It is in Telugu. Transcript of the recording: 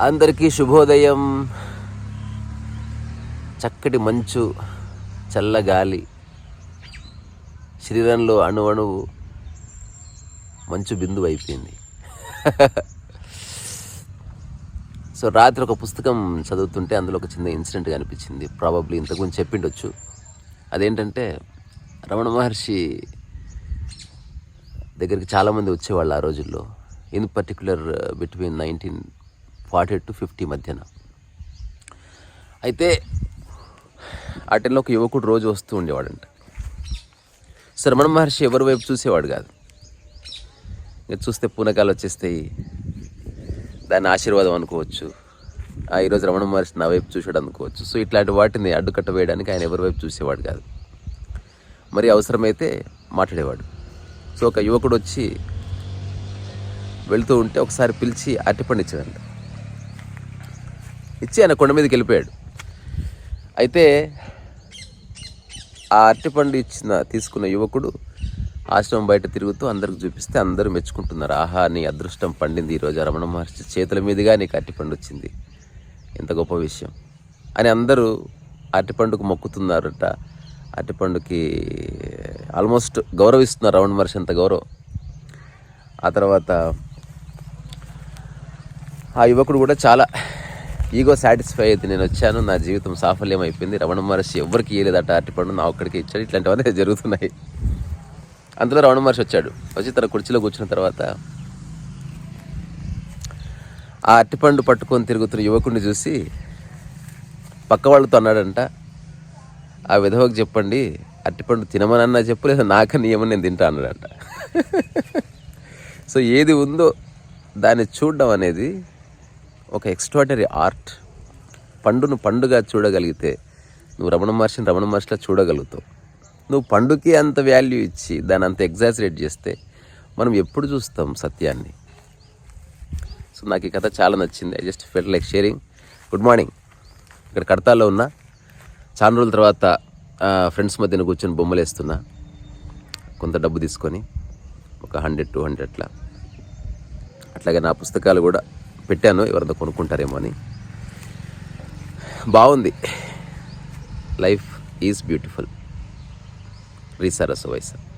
అందరికీ శుభోదయం. చక్కటి మంచు చల్లగాలి శరీరంలో అణు అణువు మంచు బిందువు అయిపోయింది. సో రాత్రి ఒక పుస్తకం చదువుతుంటే అందులో ఒక చిన్న ఇన్సిడెంట్ అనిపించింది. ప్రాబబ్లీ ఇంతకుముందు చెప్పిండొచ్చు. అదేంటంటే రమణ మహర్షి దగ్గరికి చాలామంది వచ్చేవాళ్ళు ఆ రోజుల్లో. In particular between nineteen forty to fifty మధ్యన. అయితే ఆ టైంలో ఒక యువకుడు రోజు వస్తూ ఉండేవాడంట. శ్రమణ మహర్షి ఎవరి వైపు చూసేవాడు కాదు. ఇంకా చూస్తే పూనకాలు వచ్చేస్తాయి. దాన్ని ఆశీర్వాదం అనుకోవచ్చు. ఆ ఈరోజు రమణ మహర్షి నా వైపు చూసాడు అనుకోవచ్చు. సో ఇట్లాంటి వాటిని అడ్డుకట్ట వేయడానికి ఆయన ఎవరి వైపు చూసేవాడు కాదు. మరి అవసరమైతే మాట్లాడేవాడు. సో ఒక యువకుడు వచ్చి వెళుతూ ఉంటే ఒకసారి పిలిచి అరటిపండు ఇచ్చాడంట. ఇచ్చి ఆయన కొండ మీదకి వెళ్ళిపోయాడు. అయితే ఆ అరటిపండు ఇచ్చిన తీసుకున్న యువకుడు ఆశ్రమం బయట తిరుగుతూ అందరికి చూపిస్తే అందరూ మెచ్చుకుంటున్నారు. ఆహా నీ అదృష్టం పండింది ఈరోజు రమణ మహర్షి. చేతుల మీదుగా నీకు అరటిపండు వచ్చింది. ఎంత గొప్ప విషయం. అని అందరూ అరటిపండుకు మొక్కుతున్నారట. అరటిపండుకి ఆల్మోస్ట్ గౌరవిస్తున్నారు రమణ మహర్షి అంత గౌరవం. ఆ తర్వాత ఆ యువకుడు కూడా చాలా ఈగో సాటిస్ఫై అయితే నేను వచ్చాను. నా జీవితం సాఫల్యం అయిపోయింది రమణ మహర్షి ఎవరికి ఇయ్యలేదట. అరటిపండు నా ఒక్కడికి ఇచ్చాడు. ఇట్లాంటివన్నీ జరుగుతున్నాయి. అందులో రమణ మహర్షి వచ్చాడు. వచ్చి తన కుర్చీలో కూర్చున్న తర్వాత ఆ అరటిపండు పట్టుకొని తిరుగుతున్న యువకుడిని చూసి పక్క వాళ్ళతో అన్నాడంట ఆ విధవకు చెప్పండి. అరటిపండు తినమనన్నా చెప్పు లేదా నాకని ఏమని నేను తింటా అన్నాడంట. సో ఏది ఉందో దాన్ని చూడడం అనేది ఒక ఎక్స్ట్రాడనరీ ఆర్ట్ పండును పండుగ చూడగలిగితే నువ్వు రమణ మహర్షిని రమణ మహర్షిలా చూడగలుగుతావు. నువ్వు పండుకి అంత వాల్యూ ఇచ్చి దాన్ని అంత ఎగ్జాజరేట్ చేస్తే మనం ఎప్పుడు చూస్తాం సత్యాన్ని? సో నాకు ఈ కథ చాలా నచ్చింది. I just felt like sharing good morning ఇక్కడ కడతాలో ఉన్నా చాలా రోజుల తర్వాత ఫ్రెండ్స్ మధ్యన కూర్చొని బొమ్మలు వేస్తున్నా. కొంత డబ్బు తీసుకొని ఒక హండ్రెడ్ టూ హండ్రెడ్ అట్లా అట్లాగే నా పుస్తకాలు కూడా పెట్టాను ఎవరితో కొనుక్కుంటారేమో అని. బాగుంది. లైఫ్ ఈజ్ బ్యూటిఫుల్ రీసారస్ వయసు